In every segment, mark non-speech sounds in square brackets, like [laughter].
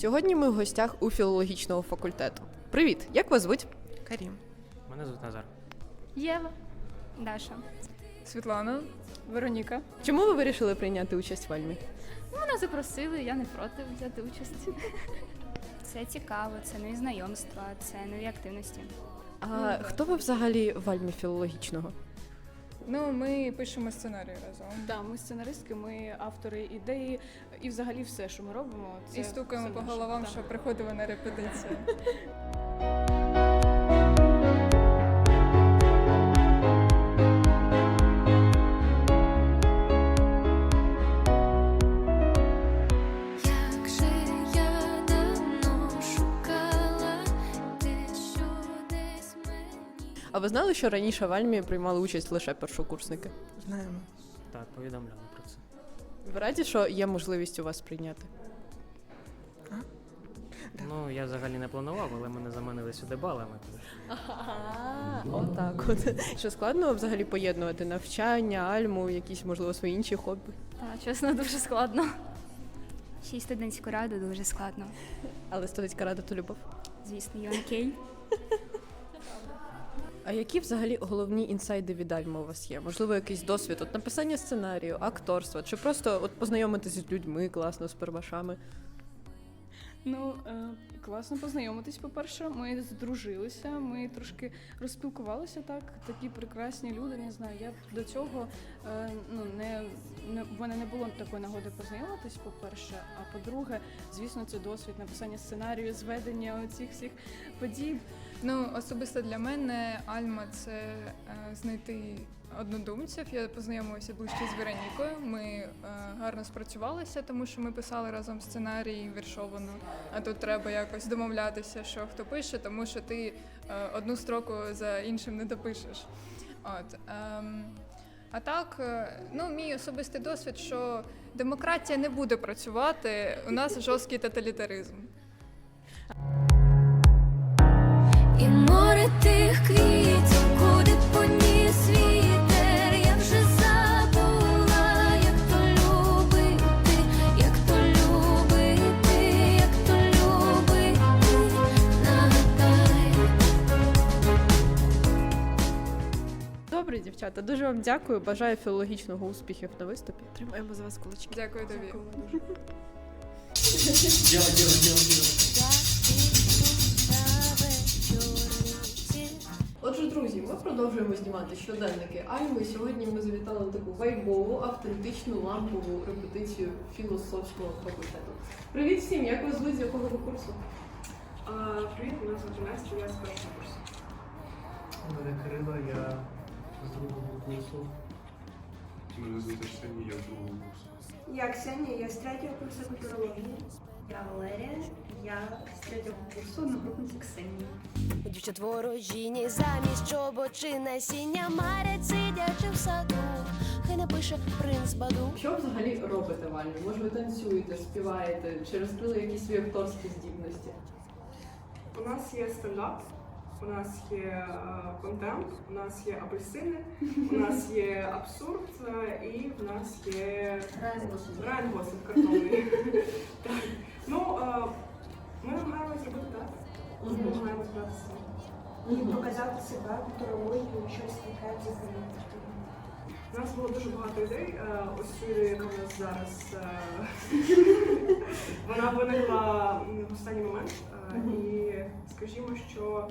Сьогодні ми в гостях у філологічного факультету. Привіт, як вас звуть? Карім. Мене звуть Назар. Єва. Даша. Світлана. Вероніка. Чому ви вирішили прийняти участь в Альмі? Мене запросили, я не проти взяти участь. Це цікаво, це нові знайомства, це нові активності. А хто ви взагалі в Альмі філологічного? Ну, ми пишемо сценарій разом. Да, ми сценаристки, ми автори ідеї і взагалі все, що ми робимо. Це І стукаємо все по наше. головам, що приходили на репетицію. [laughs] ви знали, що раніше в Альмі приймали участь лише першокурсники? Знаємо. Так, повідомляли про це. Ви раді, що є можливість у вас прийняти? Ну, я взагалі не планував, але мене заманили сюди балами. Отак от. Що складно взагалі поєднувати навчання, альму, якісь, можливо, свої інші хобі. Та, чесно, дуже складно. Ще й студентську раду дуже складно. Але студентська рада то любов. Звісно, я окей. А які взагалі головні інсайди від у вас є? Можливо, якийсь досвід от написання сценарію, акторства, чи просто от познайомитися з людьми класно, з первашами? Ну е, класно познайомитись. По-перше, ми здружилися, ми трошки розспілкувалися так. Такі прекрасні люди. Не знаю. Я до цього е, ну не, не в мене не було такої нагоди познайомитись. По-перше, а по-друге, звісно, це досвід написання сценарію, зведення цих всіх подій. Ну, особисто для мене Альма це е, знайти однодумців. Я познайомилася ближче з Веронікою. Ми е, гарно спрацювалися, тому що ми писали разом сценарій віршовану. А тут треба якось домовлятися, що хто пише, тому що ти е, одну строку за іншим не допишеш. От. ем, а так, ну, мій особистий досвід, що демократія не буде працювати, у нас жорсткий тоталітаризм. Дівчата, дуже вам дякую. Бажаю філологічного успіхів на виступі. Тримаємо за вас кулачки. Дякую тобі. Отже, друзі, ми продовжуємо знімати щоденники Альми. Сьогодні ми завітали на таку вайбову, автентичну лампову репетицію філософського факультету. Привіт всім! Як вас звуть з якого ви курсу? А, Привіт, мене звати Настя, я з першого курсу. Мене Кирило, я з другого курсу. Мене звати Арсеній, я з другого курсу. Я Ксенія, я з третього курсу культурології. Я Валерія, я з третього курсу одногрупниця Ксенії. Дівчат ворожіні замість чоботи насіння марять, сидячи в саду. Хай напише принц Баду. Що взагалі робите в Альмі? Може, ви танцюєте, співаєте, чи розкрили якісь свої акторські здібності? У нас є стендап, у нас є е, контент, у нас є апельсини, у нас є [laughs] абсурд е, і в нас є Райан Гослінг картонний. [laughs] Ну, е, ми намагаємося зробити так. Ми намагаємося брати і показати себе культурологію, щось таке взагалі. У нас було дуже багато ідей. Ось цю ідею, яка в нас зараз [laughs] вона виникла в останній момент. І скажімо, що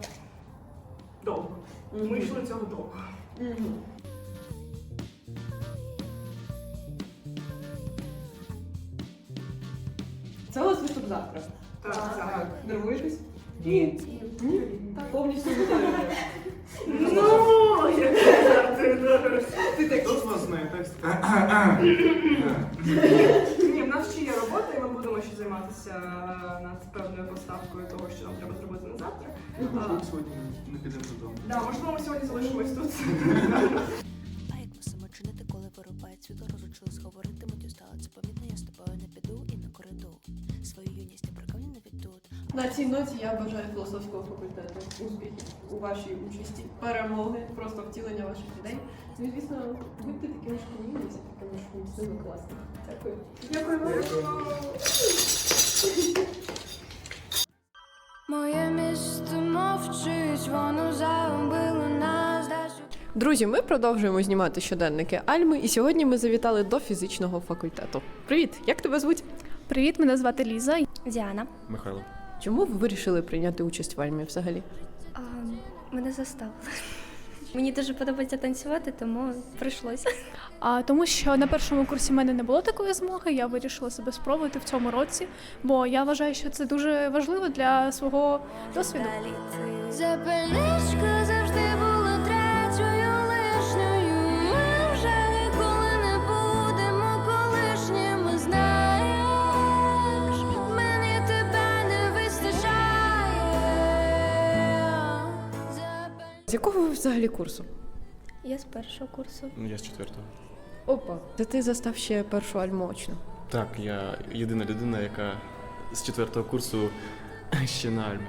довго. Ми йшли цього довго. Це у вас виступ завтра. Так, так. Нервуєтесь? Ні. Ні? Так, повністю вітаю. Ну, яке ти Хто з вас знає текст? Ні, в нас ще є робота, і ми будемо ще займатися над поставкою того, що нам треба зробити на завтра. Можливо, сьогодні не підемо додому. Да, можливо, ми сьогодні залишимось тут. А як ви самочинити, коли вирубають світло, розучились говорити, миттю стало це помітно, я з тобою не піду і не коридор. Свою юність я прикольно не відтут, На цій ноті я бажаю філософського факультету успіхів у вашій участі, перемоги, просто втілення ваших ідей. Ну і звісно, будьте такими ж ком'юніті, такими ж міцними класними. Дякую. Дякую вам. Друзі, ми продовжуємо знімати щоденники Альми, і сьогодні ми завітали до фізичного факультету. Привіт, як тебе звуть? Привіт, мене звати Ліза. Діана. Михайло. Чому ви вирішили прийняти участь в Альмі взагалі? А, мене заставили. Мені дуже подобається танцювати, тому прийшлося. А тому, що на першому курсі в мене не було такої змоги, я вирішила себе спробувати в цьому році, бо я вважаю, що це дуже важливо для свого досвіду. Далі завжди ви взагалі курсу? Я з першого курсу. Ну, я з четвертого. Опа. Це ти застав ще першу альму очно. Так, я єдина людина, яка з четвертого курсу [laughs] ще на Альмі.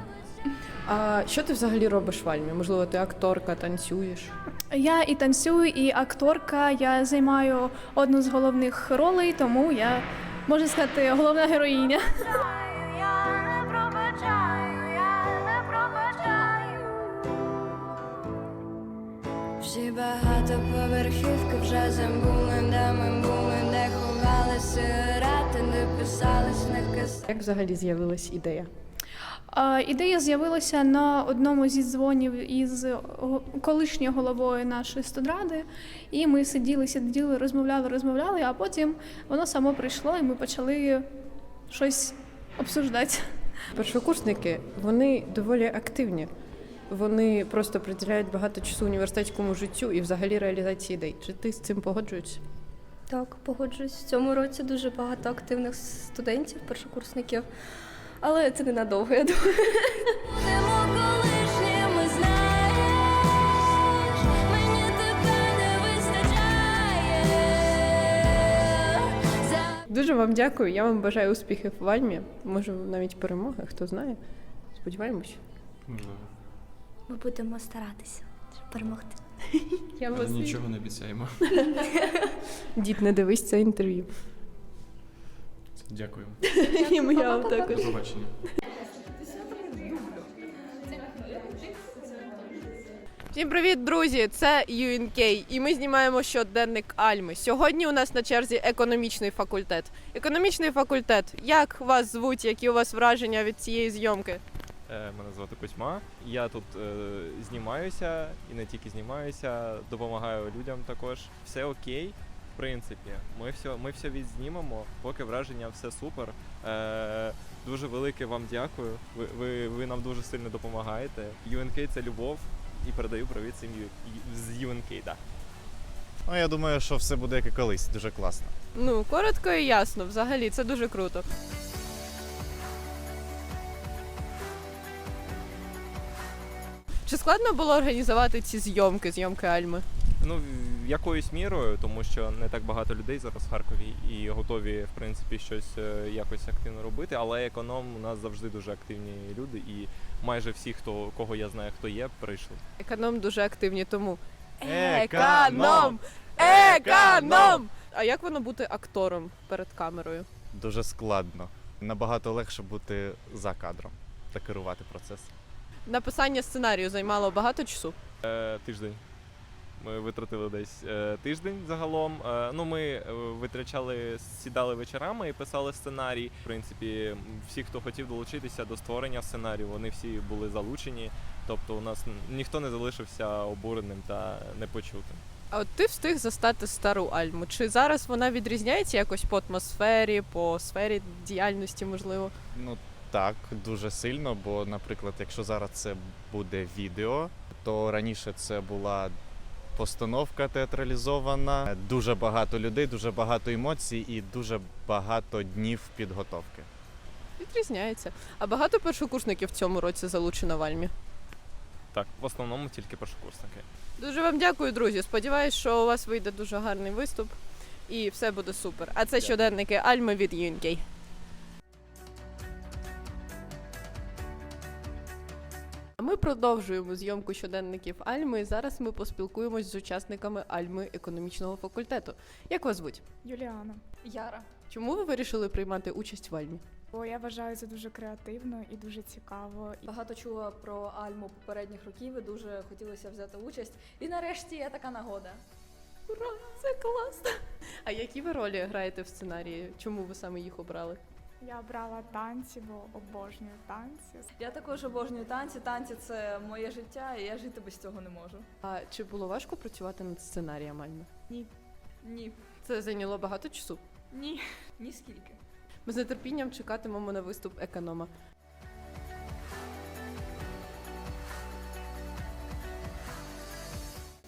А що ти взагалі робиш в Альмі? Можливо, ти акторка, танцюєш? Я і танцюю, і акторка. Я займаю одну з головних ролей, тому я можна сказати головна героїня. Всі багатоповерхівки вже забули, де ми були, де ховалися, рати, не писались, не кис. Як взагалі з'явилась ідея? А, Ідея з'явилася на одному зі дзвонів із колишньою головою нашої студради, і ми сиділи, сиділи, розмовляли, розмовляли, а потім воно само прийшло, і ми почали щось обсуждати. Першокурсники вони доволі активні. Вони просто приділяють багато часу університетському життю і взагалі реалізації ідей. Чи ти з цим погоджуєшся? Так, погоджуюсь. В цьому році дуже багато активних студентів, першокурсників. Але це ненадовго, я думаю. Дуже вам дякую. Я вам бажаю успіхів в Альмі. Може, навіть перемоги, хто знає. Сподіваємось. Ми будемо старатися щоб перемогти. Я Але нічого не обіцяємо. Дід, не дивись це інтерв'ю. Дякую. І я вам До також. побачення. Всім привіт, друзі! Це UNK, і ми знімаємо щоденник Альми. Сьогодні у нас на черзі економічний факультет. Економічний факультет. Як вас звуть? Які у вас враження від цієї зйомки? Е, Мене звати Кузьма. Я тут е, знімаюся і не тільки знімаюся, допомагаю людям також. Все окей. В принципі, ми все, ми все відзнімемо, поки враження все супер. Е, дуже велике вам дякую. Ви, ви, ви нам дуже сильно допомагаєте. UNK це любов і передаю привіт всім Ю- з UNK, да. Ну, я думаю, що все буде як і колись, дуже класно. Ну, коротко і ясно, взагалі, це дуже круто. Чи складно було організувати ці зйомки, зйомки Альми? Ну, якоюсь мірою, тому що не так багато людей зараз в Харкові і готові, в принципі, щось е, якось активно робити. Але економ у нас завжди дуже активні люди, і майже всі, хто кого я знаю, хто є, прийшли. Економ дуже активні, тому Економ! Економ! А як воно бути актором перед камерою? Дуже складно. Набагато легше бути за кадром та керувати процесом. Написання сценарію займало багато часу. Е, тиждень. Ми витратили десь е, тиждень загалом. Е, ну, ми е, витрачали, сідали вечорами і писали сценарій. В принципі, всі, хто хотів долучитися до створення сценарію, вони всі були залучені. Тобто, у нас ніхто не залишився обуреним та непочутим. А от ти встиг застати стару Альму. Чи зараз вона відрізняється якось по атмосфері, по сфері діяльності, можливо? Ну так, дуже сильно, бо, наприклад, якщо зараз це буде відео, то раніше це була постановка театралізована, дуже багато людей, дуже багато емоцій і дуже багато днів підготовки. Відрізняється. А багато першокурсників в цьому році залучено в Альмі. Так, в основному тільки першокурсники. Дуже вам дякую, друзі. Сподіваюсь, що у вас вийде дуже гарний виступ і все буде супер. А це щоденники Альми від UNK. А ми продовжуємо зйомку щоденників Альми. І зараз ми поспілкуємось з учасниками Альми економічного факультету. Як вас звуть? Юліана. Яра. Чому ви вирішили приймати участь в Альмі? Бо я вважаю це дуже креативно і дуже цікаво. Багато чула про Альму попередніх років і дуже хотілося взяти участь. І нарешті є така нагода. Ура, це класно! А які ви ролі граєте в сценарії? Чому ви саме їх обрали? Я брала танці, бо обожнюю танці. Я також обожнюю танці. Танці це моє життя, і я жити без цього не можу. А чи було важко працювати над сценарієм Альми? Ні. Ні. Це зайняло багато часу. Ні. Ні скільки. Ми з нетерпінням чекатимемо на виступ економа.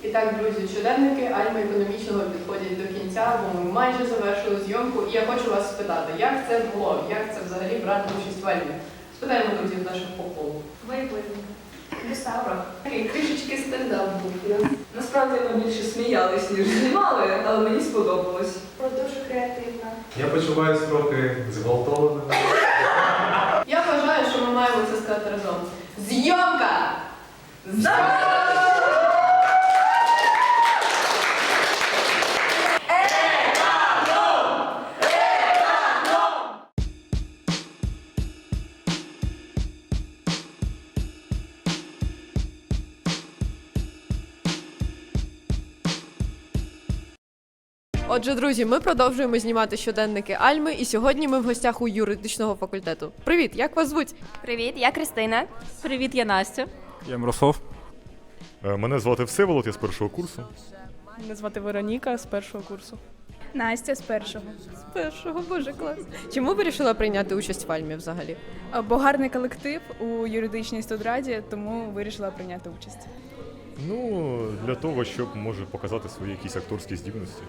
І так, друзі, щоденники Альми економічного підходять до кінця, бо ми майже завершили зйомку. І я хочу вас спитати, як це було? Як це взагалі брати участь в Альмі? Спитаємо друзів наших по колу. Виявлення. Десавра. Такий трішечки стендап був. Насправді ми більше сміялись, ніж знімали, але мені сподобалось. Про дуже креативно. Я почуваюсь трохи зґвалтованим. Я вважаю, що ми маємо це сказати разом. Зйомка! Отже, друзі, ми продовжуємо знімати щоденники Альми, і сьогодні ми в гостях у юридичного факультету. Привіт, як вас звуть? Привіт, я Кристина. Привіт, я Настя. Я Мирослав. Е, Мене звати Всеволод, я з першого курсу. Мене звати Вероніка з першого курсу. Настя з першого. З першого, боже, клас. Чому вирішила прийняти участь в Альмі взагалі? Бо гарний колектив у юридичній студраді, тому вирішила прийняти участь. Ну, для того, щоб може показати свої якісь акторські здібності.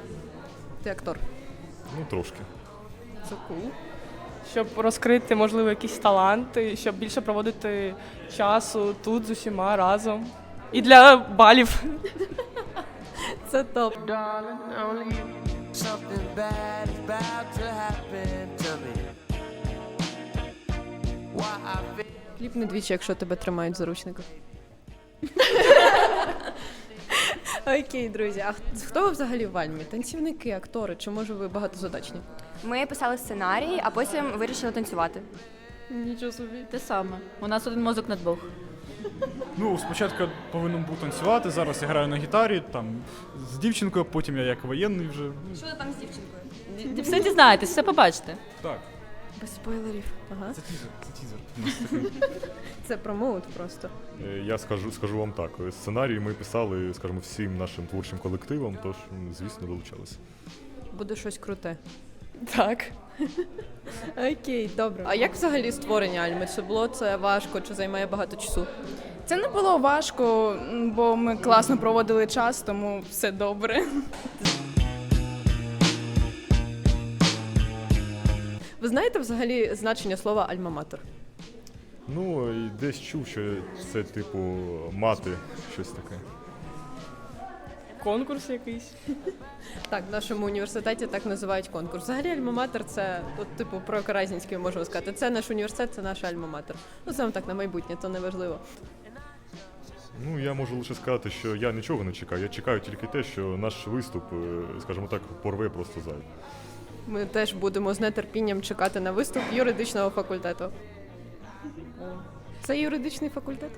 Ти актор. Ну, трошки. Це кул. Щоб розкрити, можливо, якісь таланти, щоб більше проводити часу тут з усіма разом. І для балів. [laughs] Це топ. Кліп не двічі, якщо тебе тримають в заручниках. [laughs] Окей, друзі. А хто ви взагалі в Альмі? Танцівники, актори, чи може ви багатозадачні? Ми писали сценарій, а потім вирішили танцювати. Нічого собі. Те саме. У нас один мозок на двох. [laughs] Ну, спочатку повинен був танцювати, зараз я граю на гітарі, там з дівчинкою, потім я як воєнний вже. Що ти там з дівчинкою? Все дізнаєтесь, все побачите. Так, Без спойлерів. Ага. це тізер, це тізер. У нас такий. Це промоут просто. Е, Я скажу, скажу вам так. е, Сценарій ми писали, скажімо, всім нашим творчим колективом, тож, м, звісно, долучалися. Буде щось круте. Так. [laughs] Окей, добре. А як взагалі створення Альми? Чи було це важко, чи займає багато часу? Це не було важко, м, бо ми класно проводили час, тому все добре. [laughs] знаєте взагалі значення слова альма-матер? Ну, і десь чув, що це, типу, мати, щось таке. Конкурс якийсь. Так, в нашому університеті так називають конкурс. Взагалі альма-матер це, от, типу, про Каразінський можу сказати. Це наш університет, це наша альма-матер. Ну, саме так на майбутнє, то не важливо. Ну, я можу лише сказати, що я нічого не чекаю. Я чекаю тільки те, що наш виступ, е, скажімо так, порве просто зайве. Ми теж будемо з нетерпінням чекати на виступ юридичного факультету. Це юридичний факультет?